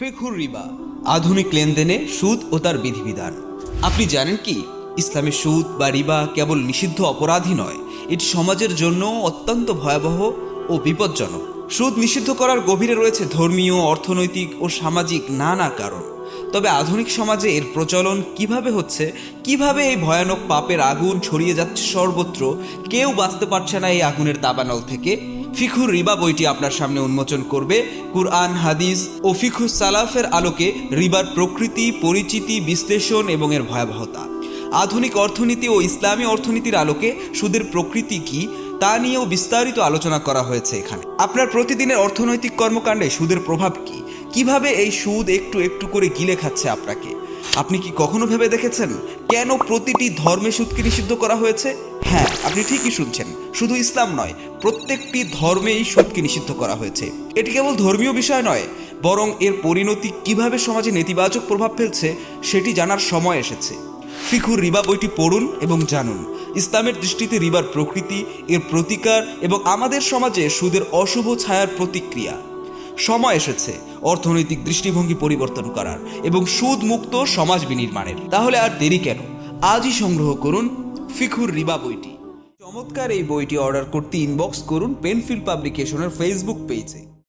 ফিকুর রিবা, আধুনিক লেনদেনে সুদ ও তার বিধিবিধান। আপনি জানেন কি? ইসলামে সুদ বা রিবা কেবল নিষিদ্ধ অপরাধী নয়, এটি সমাজের জন্য অত্যন্ত ভয়াবহ ও বিপজ্জনক। সুদ নিষিদ্ধ করার গভীরে রয়েছে ধর্মীয়, অর্থনৈতিক ও সামাজিক নানা কারণ। তবে আধুনিক সমাজে এর প্রচলন কীভাবে হচ্ছে, কীভাবে এই ভয়ানক পাপের আগুন ছড়িয়ে যাচ্ছে সর্বত্র, কেউ বাঁচতে পারছে না এই আগুনের দাবানল থেকে। ফিখুর রিবা বইটি আপনার সামনে উন্মোচন করবে। কুরআন, হাদিস ও ফিখু সালাফের আলোকে রিবার প্রকৃতি, পরিচিতি, বিশ্লেষণ এবং এর ভয়াবহতা। আধুনিক অর্থনীতি ও ইসলামী অর্থনীতির আলোকে সুদের প্রকৃতি কি, তা নিয়েও বিস্তারিত আলোচনা করা হয়েছে এখানে। আপনার প্রতিদিনের অর্থনৈতিক কর্মকাণ্ডে সুদের প্রভাব কি কীভাবে এই সুদ একটু একটু করে গিলে খাচ্ছে আপনাকে? আপনি কি কখনো ভেবে দেখেছেন কেন প্রতিটি ধর্মে সুদকে নিষিদ্ধ করা হয়েছে? হ্যাঁ আপনি ঠিকই শুনছেন। শুধু ইসলাম নয়, প্রত্যেকটি ধর্মেই সুদকে নিষিদ্ধ করা হয়েছে। এটি কেবল ধর্মীয় বিষয় নয়, বরং এর পরিণতি কীভাবে সমাজে নেতিবাচক প্রভাব ফেলছে সেটি জানার সময় এসেছে। ফিকুর রিবা বইটি পড়ুন এবং জানুন। ইসলামের দৃষ্টিতে রিবার প্রকৃতি, এর প্রতিকার এবং আমাদের সমাজে সুদের অশুভ ছায়ার প্রতিক্রিয়া। সময় এসেছে, অর্থনৈতিক দৃষ্টিভঙ্গি পরিবর্তন করার এবং সুদ মুক্ত সমাজ বিনির্মাণের। তাহলে আর দেরি কেন? আজই সংগ্রহ করুন ফিখুর রিবা বইটি। চমৎকার এই বইটি অর্ডার করতে ইনবক্স করুন পেনফিল পাবলিকেশনের ফেসবুক পেজে